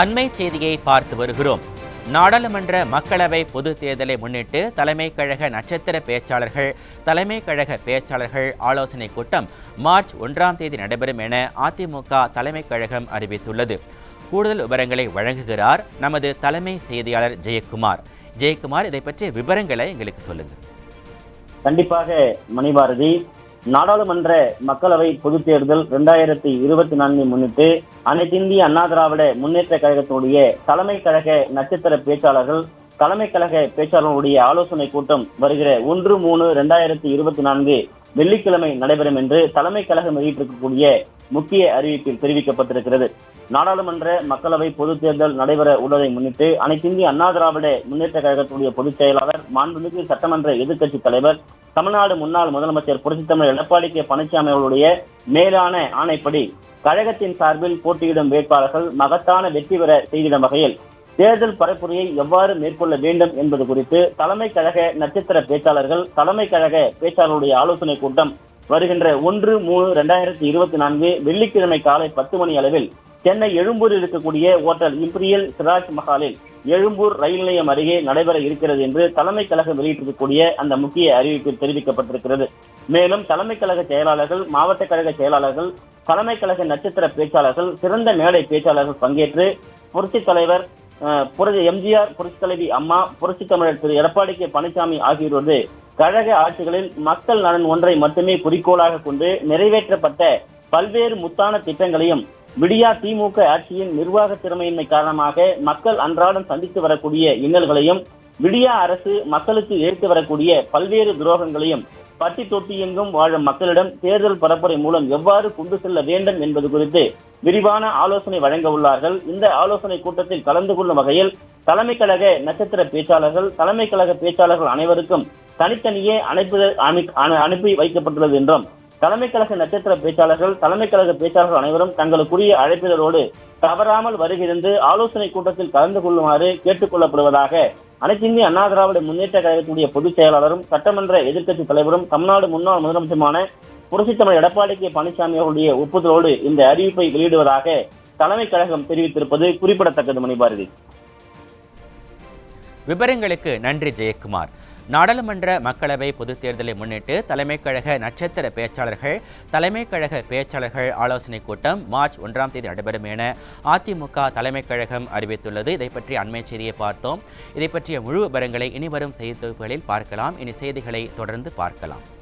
அண்மை செய்தியை பார்த்து வருகிறோம். நாடாளுமன்ற மக்களவை பொது தேர்தலை முன்னிட்டு தலைமை கழக நட்சத்திர பேச்சாளர்கள் தலைமை கழக பேச்சாளர்கள் ஆலோசனை கூட்டம் மார்ச் ஒன்றாம் தேதி நடைபெறும் என அதிமுக தலைமை கழகம் அறிவித்துள்ளது. கூடுதல் விவரங்களை வழங்குகிறார் நமது தலைமை செய்தியாளர் ஜெயக்குமார். ஜெயக்குமார் இதை பற்றிய விவரங்களை எங்களுக்கு சொல்லுங்கள். கண்டிப்பாக மணிபாரதி நாடாளுமன்ற மக்களவை பொதுத் தேர்தல் இரண்டாயிரத்தி இருபத்தி நான்கை முன்னிட்டு அனைத்திந்திய அண்ணா திராவிட முன்னேற்ற கழகத்தினுடைய தலைமை கழக நட்சத்திர பேச்சாளர்கள் தலைமை கழக பேச்சாளர்களுடைய ஆலோசனை கூட்டம் வருகிற ஒன்று மூணு இரண்டாயிரத்தி இருபத்தி நான்கு வெள்ளிக்கிழமை நடைபெறும் என்று தலைமை கழகம் வெளியிட்டிருக்கக்கூடிய முக்கிய அறிவிப்பில் தெரிவிக்கப்பட்டிருக்கிறது. நாடாளுமன்ற மக்களவை பொதுத் தேர்தல் நடைபெற உள்ளதை முன்னிட்டு அனைத்திந்திய அண்ணா திராவிட முன்னேற்ற கழகத்துடைய பொதுச் செயலாளர் மாண்புமிகு சட்டமன்ற எதிர்க்கட்சி தலைவர் தமிழ்நாடு முன்னாள் முதலமைச்சர் புரட்சித்தமிழர் எடப்பாடி கே பழனிசாமி அவர்களுடைய மேலான ஆணைப்படி கழகத்தின் சார்பில் போட்டியிடும் வேட்பாளர்கள் மகத்தான வெற்றி பெற செய்திடும் வகையில் தேர்தல் பரப்புரையை எவ்வாறு மேற்கொள்ள வேண்டும் என்பது குறித்து தலைமை கழக நட்சத்திர பேச்சாளர்கள் தலைமை கழக பேச்சாளருடைய ஆலோசனை கூட்டம் வருகின்ற ஒன்று மூணு ரெண்டாயிரத்தி இருபத்தி நான்கு வெள்ளிக்கிழமை காலை பத்து மணி அளவில் சென்னை எழும்பூரில் இருக்கக்கூடிய ஓட்டல் இம்பீரியல் சிராஜ் மஹாலில் எழும்பூர் ரயில் நிலையம் அருகே நடைபெற இருக்கிறது என்று தலைமை கழகம் வெளியிட்டிருக்கக்கூடிய அந்த முக்கிய அறிவிப்பில் தெரிவிக்கப்பட்டிருக்கிறது. மேலும் தலைமை கழக செயலாளர்கள் மாவட்ட கழக செயலாளர்கள் தலைமை கழக நட்சத்திர பேச்சாளர்கள் சிறந்த மேடை பேச்சாளர்கள் பங்கேற்று புரட்சித் தலைவர் புரட்சி எம்ஜிஆர் புரட்சி தலைவி அம்மா புரட்சி தமிழர் திரு எடப்பாடி கே பழனிசாமி ஆகியோரது கழக ஆட்சிகளில் மக்கள் நலன் ஒன்றை மட்டுமே குறிக்கோளாக கொண்டு நிறைவேற்றப்பட்ட பல்வேறு முத்தான திட்டங்களையும் விடியா திமுக ஆட்சியின் நிர்வாக திறமையின்மை காரணமாக மக்கள் அன்றாடம் சந்தித்து வரக்கூடிய இன்னல்களையும் விடியா அரசு மக்களுக்கு எடுத்து வரக்கூடிய பல்வேறு துரோகங்களையும் பட்டி தொட்டி எங்கும் வாழும் மக்களிடம் தேர்தல் பரப்புரை மூலம் எவ்வாறு கொண்டு செல்ல வேண்டும் என்பது குறித்து விரிவான ஆலோசனை வழங்க உள்ளார்கள். இந்த ஆலோசனை கூட்டத்தில் கலந்து கொள்ளும் வகையில் தலைமை கழக நட்சத்திர பேச்சாளர்கள் தலைமை கழக பேச்சாளர்கள் அனைவருக்கும் தனித்தனியே அனுப்பி அனு- அனு- அனுப்பி வைக்கப்பட்டுள்ளது என்றும் தலைமை கழக நட்சத்திர பேச்சாளர்கள் தலைமை கழக பேச்சாளர்கள் அனைவரும் தங்களுக்குரிய அழைப்பிதழோடு தவறாமல் வருகிறது ஆலோசனை கூட்டத்தில் கலந்து கொள்ளுமாறு கேட்டுக் கொள்ளப்படுவதாக அனைத்திந்திய அண்ணா திராவிட முன்னேற்ற கழகத்தினுடைய பொதுச் செயலாளரும் சட்டமன்ற எதிர்க்கட்சி தலைவரும் தமிழ்நாடு முன்னாள் முதலமைச்சருமான புரட்சித்தமிழ் எடப்பாடி கே. பழனிசாமி அவருடைய ஒப்புதலோடு இந்த அறிவிப்பை வெளியிடுவதாக தலைமை கழகம் தெரிவித்திருப்பது குறிப்பிடத்தக்கது மணிபாரதி. விவரங்களுக்கு நன்றி ஜெயக்குமார். நாடாளுமன்ற மக்களவை பொதுத் தேர்தலை முன்னிட்டு தலைமைக் கழக நட்சத்திர பேச்சாளர்கள் தலைமைக் கழக பேச்சாளர்கள் ஆலோசனை கூட்டம் மார்ச் ஒன்றாம் தேதி நடைபெறும் என அதிமுக தலைமைக் கழகம் அறிவித்துள்ளது. இதை பற்றி அண்மை செய்தியை பார்த்தோம். இதை பற்றிய முழு விவரங்களை இனி வரும் செய்தி தொகுப்புகளில் பார்க்கலாம். இனி செய்திகளை தொடர்ந்து பார்க்கலாம்.